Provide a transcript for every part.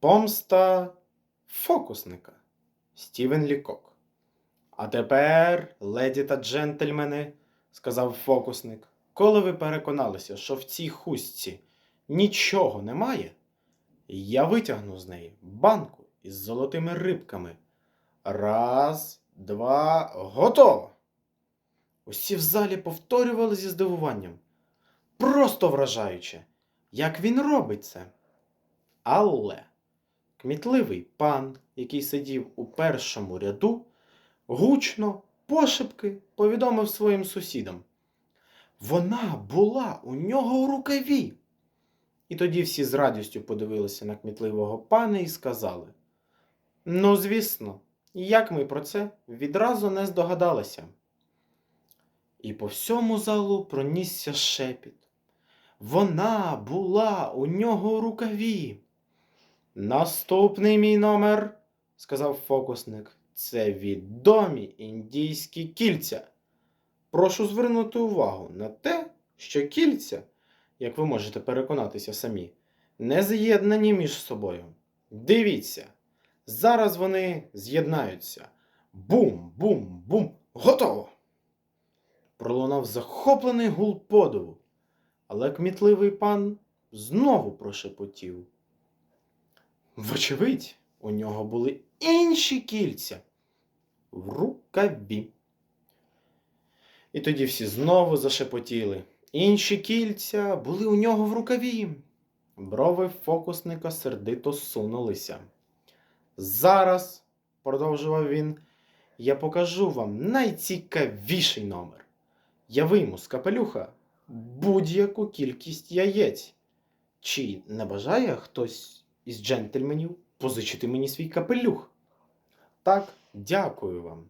Помста фокусника Стівен Лікок. А тепер, леді та джентльмени, сказав фокусник, коли ви переконалися, що в цій хустці нічого немає, я витягну з неї банку із золотими рибками. Раз, два, готово. Усі в залі повторювали зі здивуванням. Просто вражаюче, як він робить це. Але кмітливий пан, який сидів у першому ряду, гучно, пошепки повідомив своїм сусідам. Вона була у нього у рукаві. І тоді всі з радістю подивилися на кмітливого пана і сказали: Ну, звісно, як ми про це відразу не здогадалися. І по всьому залу пронісся шепіт. Вона була у нього у рукаві. Наступний мій номер, сказав фокусник, це відомі індійські кільця. Прошу звернути увагу на те, що кільця, як ви можете переконатися самі, не з'єднані між собою. Дивіться, зараз вони з'єднаються. Бум, бум, бум, готово! Пролунав захоплений гул подиву, але кмітливий пан знову прошепотів. Вочевидь, у нього були інші кільця в рукаві. І тоді всі знову зашепотіли. Інші кільця були у нього в рукаві. Брови фокусника сердито сунулися. Зараз, продовжував він, я покажу вам найцікавіший номер. Я вийму з капелюха будь-яку кількість яєць. Чи не бажає хтось із джентльменів позичити мені свій капелюх? Так, дякую вам.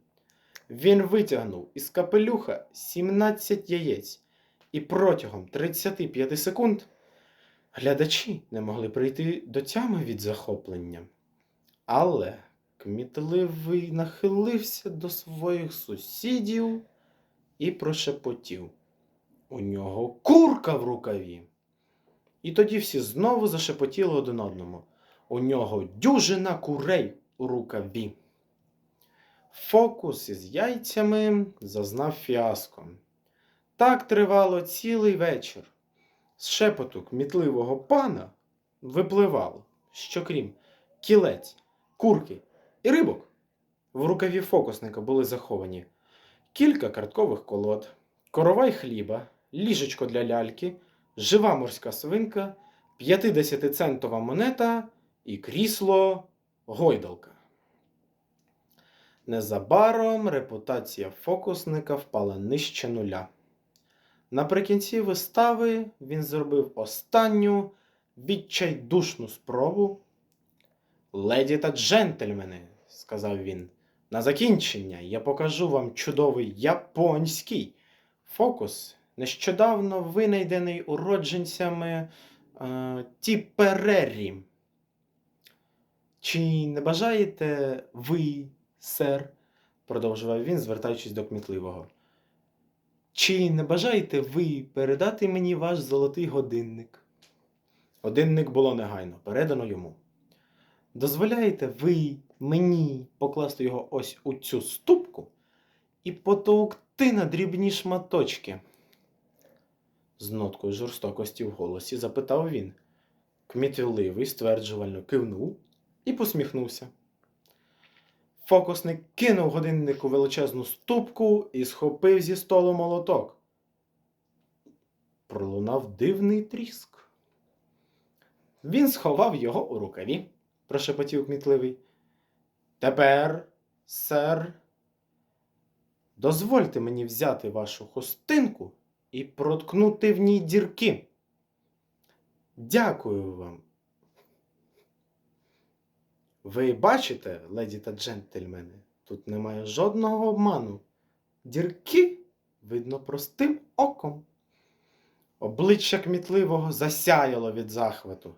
Він витягнув із капелюха 17 яєць, і протягом 35 секунд глядачі не могли прийти до тями від захоплення. Але кмітливий нахилився до своїх сусідів і прошепотів. У нього курка в рукаві. І тоді всі знову зашепотіли один одному. У нього дюжина курей у рукаві. Фокус із яйцями зазнав фіаско. Так тривало цілий вечір. З шепоту кмітливого пана випливало, що крім кілець, курки і рибок, в рукаві фокусника були заховані кілька карткових колод, коровай хліба, ліжечко для ляльки, жива морська свинка, 50-центова монета і крісло гойдалка. Незабаром репутація фокусника впала нижче нуля. Наприкінці вистави він зробив останню відчайдушну спробу. Леді та джентльмени, сказав він, на закінчення я покажу вам чудовий японський фокус, нещодавно винайдений уродженцями е, Тіперері. Чи не бажаєте ви, сер, продовжував він, звертаючись до кмітливого. Чи не бажаєте ви передати мені ваш золотий годинник? Годинник було негайно передано йому. Дозволяєте ви мені покласти його ось у цю ступку і потовкти на дрібні шматочки? З ноткою жорстокості в голосі запитав він. Кмітливий стверджувально кивнув і посміхнувся. Фокусник кинув годиннику величезну ступку і схопив зі столу молоток. Пролунав дивний тріск. Він сховав його у рукаві, прошепотів кмітливий. Тепер, сер, дозвольте мені взяти вашу хустинку і проткнути в ній дірки. Дякую вам. Ви бачите, леді та джентльмени, тут немає жодного обману. Дірки видно простим оком. Обличчя кмітливого засяяло від захвату.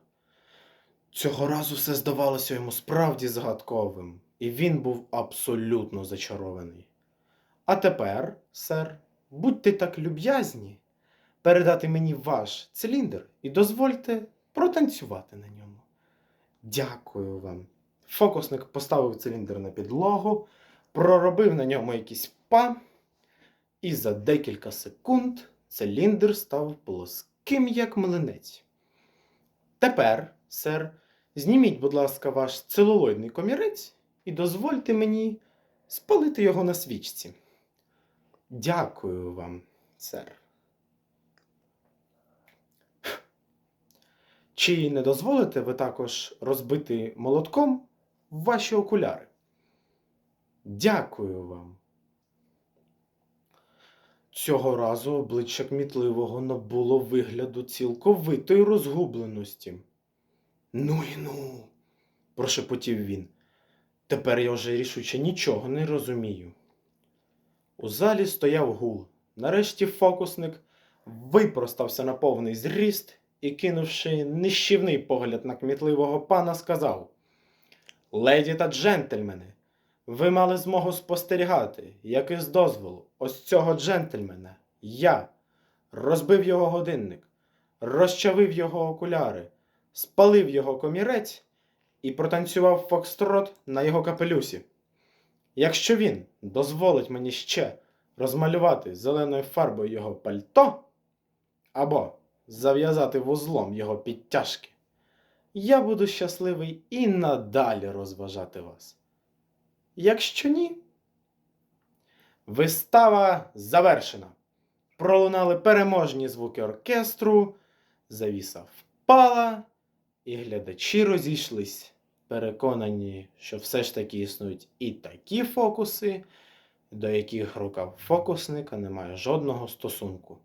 Цього разу все здавалося йому справді загадковим, і він був абсолютно зачарований. А тепер, сер, будьте так люб'язні передати мені ваш циліндр і дозвольте протанцювати на ньому. Дякую вам. Фокусник поставив циліндр на підлогу, проробив на ньому якісь па, і за декілька секунд циліндр став плоским, як млинець. Тепер, сер, зніміть, будь ласка, ваш целулоїдний комірець і дозвольте мені спалити його на свічці. Дякую вам, сер. Чи не дозволите ви також розбити молотком ваші окуляри? Дякую вам. Цього разу обличчя кмітливого набуло вигляду цілковитої розгубленості. Ну і ну, прошепотів він. Тепер я вже рішуче нічого не розумію. У залі стояв гул. Нарешті фокусник випростався на повний зріст і, кинувши нищівний погляд на кмітливого пана, сказав: Леді та джентльмени, ви мали змогу спостерігати, як із дозволу ось цього джентльмена я розбив його годинник, розчавив його окуляри, спалив його комірець і протанцював фокстрот на його капелюсі. Якщо він дозволить мені ще розмалювати зеленою фарбою його пальто або зав'язати вузлом його підтяжки, я буду щасливий і надалі розважати вас. Якщо ні, вистава завершена. Пролунали переможні звуки оркестру, завіса впала, і глядачі розійшлись, переконані, що все ж таки існують і такі фокуси, до яких рука фокусника не має жодного стосунку.